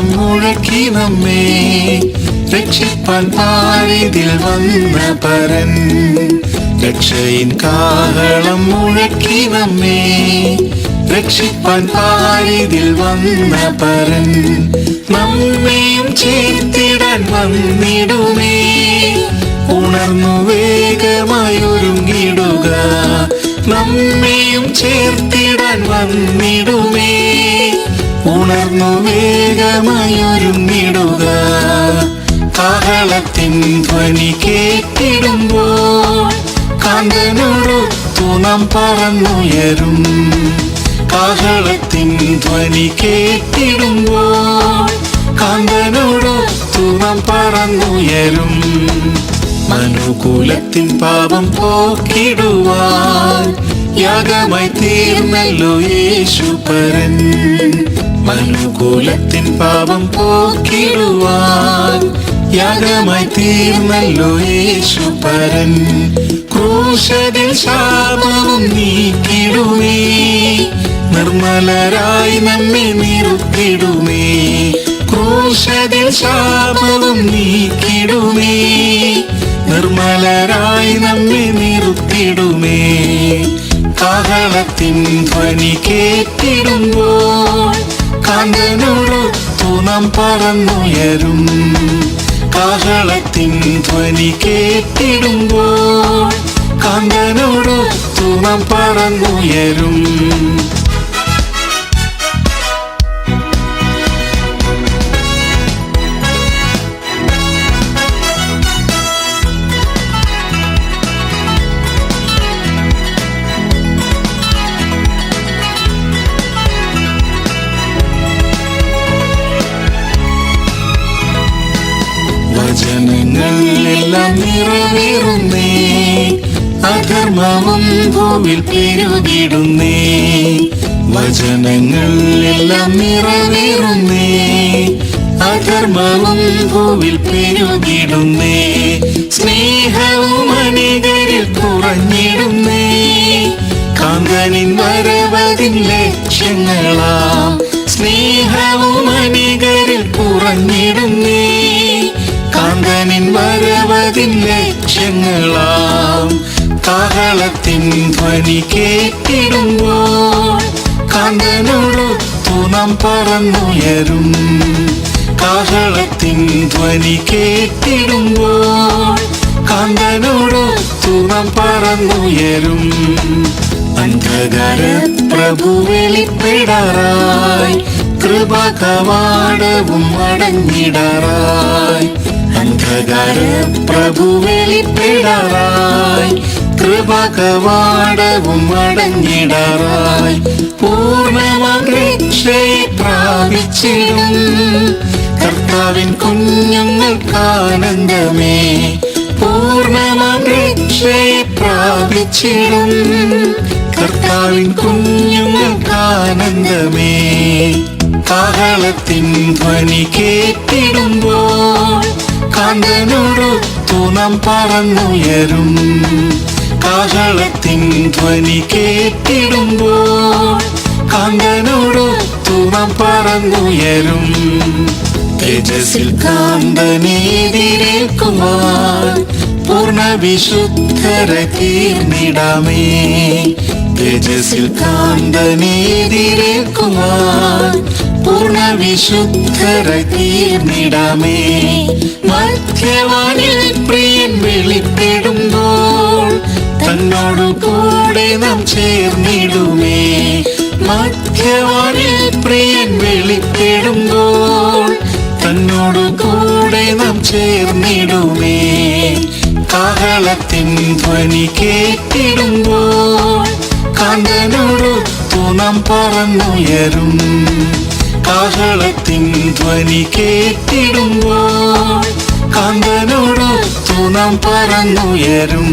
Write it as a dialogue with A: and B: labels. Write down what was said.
A: മുഴക്കി നമ്മെ രക്ഷിപ്പാൻ പാരിതിൽ വന്ന പരൻ. രക്ഷയിൻ കാഹളം മുഴക്കി നമ്മെ രക്ഷിപ്പാൻ പാരിതിൽ വന്ന പരൻ. നമ്മയും ചേർത്തിടാൻ വന്നിടുമേ. ഉണർന്നു വേഗമായി ഒരുങ്ങിടുക നമ്മയും ചേർത്തിടാൻ വന്നിടുമേ. ഉണർന്നു വേഗമായി ഒരുങ്ങിടുക കാഹളത്തിൻ ധ്വനി കേട്ടിടുമ്പോൾ കാന്തനോടൊത്തു നാം പറന്നുയരും. കാഹളത്തിൻ ധ്വനി കേട്ടിടുമ്പോൾ കാന്തനോടൊത്തു നാം പറന്നുയരും. മനുകുലത്തിൻ പാപം പോക്കിടുവാൻ യാഗമായി തീർന്നല്ലോ യേശുപരൻ. മനുകുലത്തിൻ പാപം പോക്കിടുവാൻ യാഗമായി തീർന്നല്ലോ യേശുപരൻ ക്രൂശതിൽ ശാപവും നീക്കിടുമേ നിർമ്മലരായി നമ്മെ നിർത്തിടുമേ ക്രൂശതിൽ ശാപവും നീക്കിടുമേ നിർമ്മലരായി നമ്മെ നിർത്തിടുമേ കാഹളത്തിൻ ധ്വനി കേട്ടിടുമ്പോൾ കാന്തനോടൊത്തു നാം പറന്നുയരും കാഹളത്തിൻ ധ്വനി കേട്ടിടുമ്പോൾ കാന്തനോടൊത്തു നാം പറന്നുയരും എല്ലാം നിറവേറുന്നേ. ഭൂവിൽ പെരുകിടുന്നേ. വചനങ്ങൾ എല്ലാം നിറവേറുന്നേ. ഭൂവിൽ പെരുകിടുന്നേ. സ്നേഹവും അനേകരിൽ കുറഞ്ഞിടുന്നേ. കാന്തനിൻ വരവതിൻ ലക്ഷ്യങ്ങളാം. സ്നേഹവും അനേകരിൽ കുറഞ്ഞിടുന്നേ. ലക്ഷ്യങ്ങളാം താളത്തിൻ ധ്വനി കേട്ടിടുമ്പോൾ കാന്തനോടൊത്തു നാം പറന്നുയരും. കാഹളത്തിൻ ധ്വനി കേട്ടിടുമ്പോൾ കാന്തനോടൊത്തു നാം പറന്നുയരും. അന്ധകാര പ്രഭു വെളിപ്പെടാറായി കൃപ കവാടവും അടങ്ങിടാറായി അന്ധകാര പ്രഭു വെളിപ്പെടാറായി കൃപകവാടവും അടങ്ങിടാറായി പൂർണമാം പ്രാപിച്ചിടും. കർത്താവിൻ കുഞ്ഞുങ്ങൾക്കാനന്ദമേ പൂർണമാം പ്രാപിച്ചിടും. കർത്താവിൻ കുഞ്ഞുങ്ങൾക്കാനന്ദമേ കാഹളത്തിൻ ധ്വനി കേട്ടിടുമ്പോൾ കാന്തനോടൊത്തു നാം പറന്നുയരും കാഹളത്തിൻ ധ്വനി കേട്ടിടുമ്പോൾ കാന്തനോടൊത്തു നാം പറന്നുയരും തേജസ്സിൽ കാന്തനെതിരേൽക്കുവാൻ പൂർണ വിശുദ്ധര തീർന്നിടാമേ തേജസ്സിൽ കാന്തനെതിരേൽക്കുവാൻ പൂർണ വിശുദ്ധര മധ്യവാനിൽ പ്രിയൻ വെളിപ്പെടുമ്പോൾ തന്നോടു കൂടെ നാം ചേർന്നിടുമേ. മധ്യവാനിൽ പ്രിയൻ വെളിപ്പെടുമ്പോൾ തന്നോടു കൂടെ നാം ചേർന്നിടുമേ. കാഹളത്തിൻ ധ്വനി കേട്ടിടുമ്പോൾ കാന്തനോടൊത്തു തൂണം പറന്നുയരും. കാഹളത്തിൻ ധ്വനി കേട്ടിടുമ്പോൾ കാന്തനോടൊത്തു നാം പറന്നുയരും.